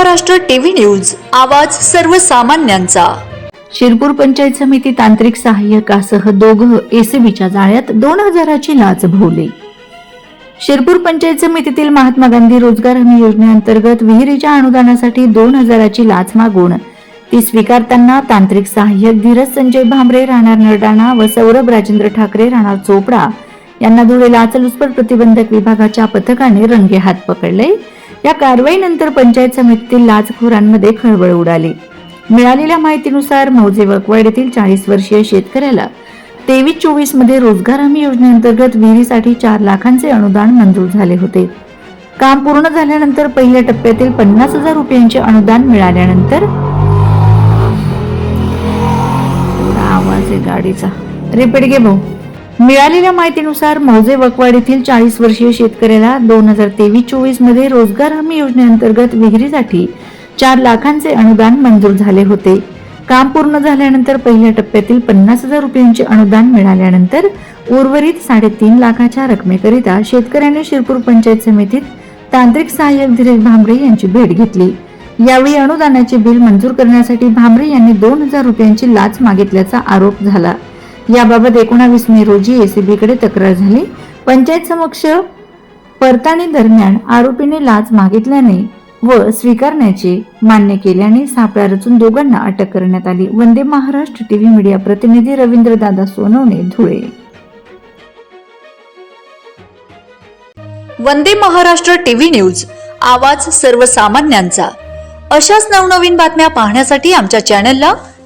Maharashtra TV news आवाज सर्वसामान्यांचा. शिरपूर पंचायत समिती तांत्रिक सहाय्यकासह दोघं एसीबीच्या जाळ्यात दोन हजाराची लाच भोवली. शिरपूर पंचायत समितीतील महात्मा गांधी रोजगार हमी योजनेअंतर्गत विहिरीच्या अनुदानासाठी दोन हजाराची लाच मागून ती स्वीकारताना तांत्रिक सहाय्यक धीरज संजय भांबरे राहणार नरडाणा व सौरभ राजेंद्र ठाकरे राहणार चोपडा यांना धुळे लाचलुचपत प्रतिबंधक विभागाच्या पथकाने रंगेहात पकडले. या कारवाईनंतर पंचायत समितीतील लाचखोरांमध्ये खळबळ उडाली. मिळालेल्या माहितीनुसार मौजे वकवाड येथील चाळीस वर्षीय शेतकऱ्याला तेवीस चोवीसमध्ये रोजगार हमी योजनेअंतर्गत विहिरीसाठी चार लाखांचे अनुदान मंजूर झाले होते. काम पूर्ण झाल्यानंतर पहिल्या टप्प्यातील पन्नास हजार रुपयांचे अनुदान मिळाल्यानंतर आवाज आहे गाडीचा. रिपीट घे भाऊ. मिळालेल्या माहितीनुसार मौजे वकवाड येथील चाळीस वर्षीय शेतकऱ्याला दोन हजार तेवीस चोवीसमध्ये रोजगार हमी योजनेअंतर्गत विहिरीसाठी चार लाखांचे अनुदान मंजूर झाले होते. काम पूर्ण झाल्यानंतर पहिल्या टप्प्यातील पन्नास हजार रुपयांचे अनुदान मिळाल्यानंतर उर्वरित साडेतीन लाखाच्या रकमेकरिता शेतकऱ्याने शिरपूर पंचायत समितीत तांत्रिक सहाय्यक धीरज भांबरे यांची भेट घेतली. यावेळी अनुदानाचे बिल मंजूर करण्यासाठी भांबरे यांनी दोन हजार रुपयांची लाच मागितल्याचा आरोप झाला. याबाबत एकोणावीस मे रोजी एसीबीकडे तक्रार झाली. पंचायत समक्ष परताणी दरम्यान आरोपीने लाच मागितल्याने व स्वीकारण्याचे मान्य केल्याने सापळा रचून दोघांना अटक करण्यात आली. वंदे महाराष्ट्र टीव्ही मीडिया प्रतिनिधी रवींद्र दादा सोनवणे धुळे. वंदे महाराष्ट्र टीव्ही न्यूज आवाज सर्वसामान्यांचा. अशाच नवनवीन बातम्या पाहण्यासाठी आमच्या चॅनलला